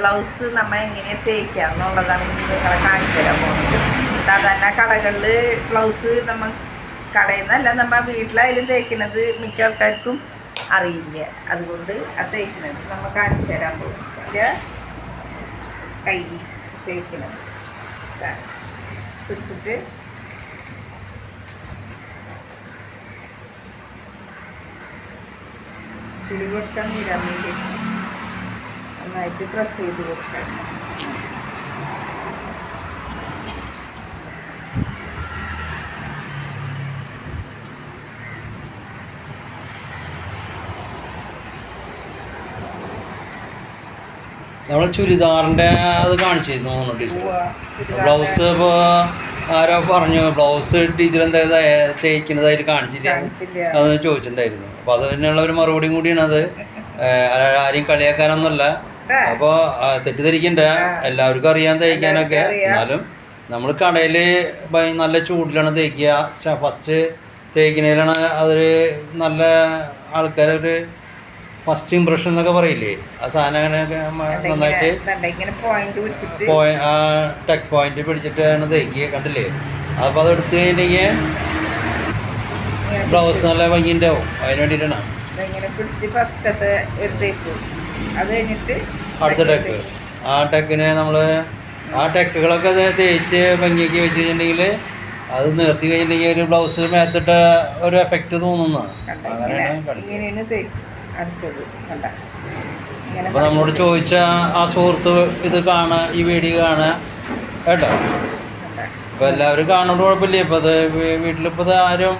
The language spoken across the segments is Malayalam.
ബ്ലൗസ് നമ്മൾ എങ്ങനെ തേക്കാം എന്നുള്ളതാണ് നിങ്ങളെ കാണിച്ചു തരാൻ പോകുന്നത്. സാധാരണ കടകളിൽ ബ്ലൗസ് നമ്മൾ കടയിൽ നിന്നല്ല നമ്മൾ വീട്ടിലായാലും തേക്കുന്നത് മിക്ക ആൾക്കാർക്കും അറിയില്ല. അതുകൊണ്ട് ആ തേക്കുന്നത് നമ്മൾ കാണിച്ചു തരാൻ പോകുന്നത്. കൈ തേക്കുന്നത്. പിടിച്ചിട്ട് ചുളി കൊടുക്കാൻ നീരാൻ വേണ്ടി നന്നായിട്ട് പ്രസ് ചെയ്ത് കൊടുക്കണം. നമ്മളെ ചുരിദാറിന്റെ അത് കാണിച്ചിരുന്നു ടീച്ചർ ബ്ലൗസ് ഇപ്പോൾ ആരോ പറഞ്ഞു ബ്ലൗസ് ടീച്ചർ എന്താ തേക്കുന്നതായിട്ട് കാണിച്ചില്ല. അത് ചോദിച്ചിട്ടുണ്ടായിരുന്നു. അപ്പോൾ അത് തന്നെയുള്ള ഒരു മറുപടിയും കൂടിയാണ് അത്. ആരെയും കളിയാക്കാനൊന്നുമല്ല. ആ. അപ്പോൾ തെറ്റിദ്ധരിക്കണ്ട. എല്ലാവർക്കും അറിയാൻ തേക്കാനൊക്കെ. അറിയാം. എന്നാലും നമ്മൾ കടയിൽ നല്ല ചൂടിലാണ് തേക്കുക. ഫസ്റ്റ് തേക്കുന്നതിലാണ് അതൊരു നല്ല ആൾക്കാരൊരു ഫസ്റ്റ് ഇമ്പ്രഷൻ എന്നൊക്കെ പറയില്ലേ? ആ സാധനം അങ്ങനെ നന്നായിട്ട് ആ ടെക് പോയിന്റ് പിടിച്ചിട്ടാണ് തേക്കുക. കണ്ടില്ലേ? അപ്പോൾ അത് എടുത്തു കഴിഞ്ഞിട്ടുണ്ടെങ്കിൽ ബ്ലൗസ് നല്ല ഭംഗിയുണ്ടാവും. അതിന് വേണ്ടിയിട്ടാണ്. ഫസ്റ്റത്തെ ഒരു തേപ്പ് അത് കഴിഞ്ഞിട്ട് അടുത്ത ടെക്ക് ആ ടെക്കിനെ നമ്മൾ ആ ടെക്കുകളൊക്കെ തേച്ച് ഭംഗിയാക്കി വെച്ച് കഴിഞ്ഞിട്ടുണ്ടെങ്കിൽ അത് നിർത്തി കഴിഞ്ഞിട്ടുണ്ടെങ്കിൽ ഒരു ബ്ലൗസ് മേത്തിട്ട ഒരു എഫക്റ്റ് തോന്നുന്നു അപ്പൊ അപ്പോൾ നമ്മളോട് ചോദിച്ച ആ സുഹൃത്ത് ഇത് കാണുക ഈ വീഡിയോ കാണുക കേട്ടോ? ഇപ്പൊ എല്ലാവരും കാണുന്നത് കുഴപ്പമില്ല. ഇപ്പൊ അത് വീട്ടിലിപ്പോൾ ഇത് ആരും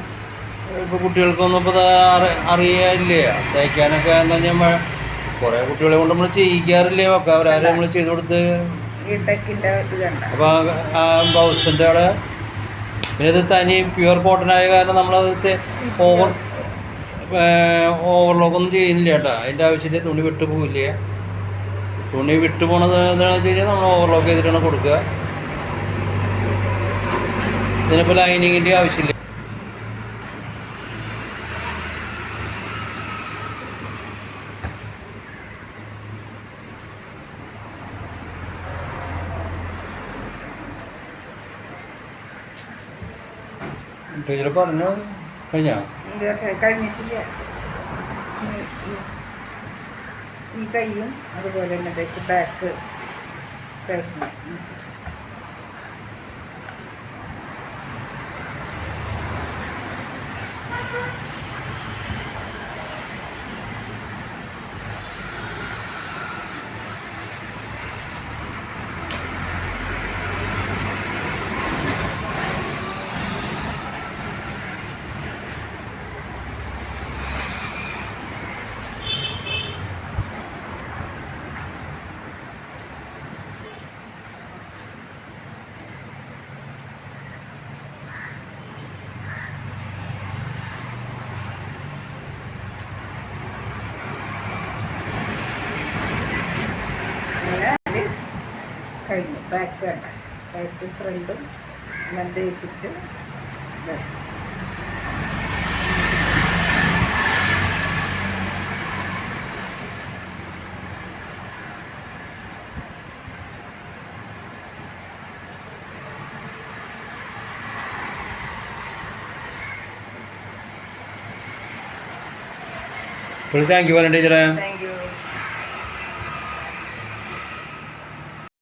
ഇപ്പോൾ കുട്ടികൾക്കൊന്നും ഇപ്പോൾ ഇത് അറി അറിയില്ല തയ്ക്കാനൊക്കെ എന്താ കുറേ കുട്ടികളെ കൊണ്ട് നമ്മൾ ചെയ്യിക്കാറില്ലേ? ഒക്കെ അവരാരും നമ്മൾ ചെയ്ത് കൊടുത്ത്? അപ്പൊ ഇത് കണ്ട. അപ്പോൾ ആ ബ്ലൗസിന്റെ അവിടെ പിന്നെ ഇത് തനി പ്യുവർ കോട്ടൺ ആയ കാരണം നമ്മളത് ഓവർ ഓവർലോക്ക് ഒന്നും ചെയ്യുന്നില്ല കേട്ടോ. അതിന്റെ ആവശ്യമില്ല തുണി വിട്ടു പോവില്ല? തുണി വിട്ടു പോണത് എന്താണെന്ന് വെച്ച് കഴിഞ്ഞാൽ നമ്മൾ ഓവർലോക്ക് ചെയ്തിട്ടാണ് കൊടുക്കുക. ഇതിനിപ്പോൾ ലൈനിങ്ങിന്റെ ആവശ്യമില്ല. ടീച്ചർ പറഞ്ഞു? കഴിഞ്ഞോ? കഴിഞ്ഞിട്ടില്ല. ഈ- കയ്യും അതുപോലെ തന്നെ തേച്ച് ബാക്ക് ഉം. അങ്ങനെ അത് കഴിഞ്ഞു. ബാക്ക് വേണ്ട ബാക്ക് ഫ്രണ്ടും എല്ലാം തേച്ചിട്ട് താങ്ക് യു പറഞ്ഞു ടീച്ചറേ താങ്ക് യു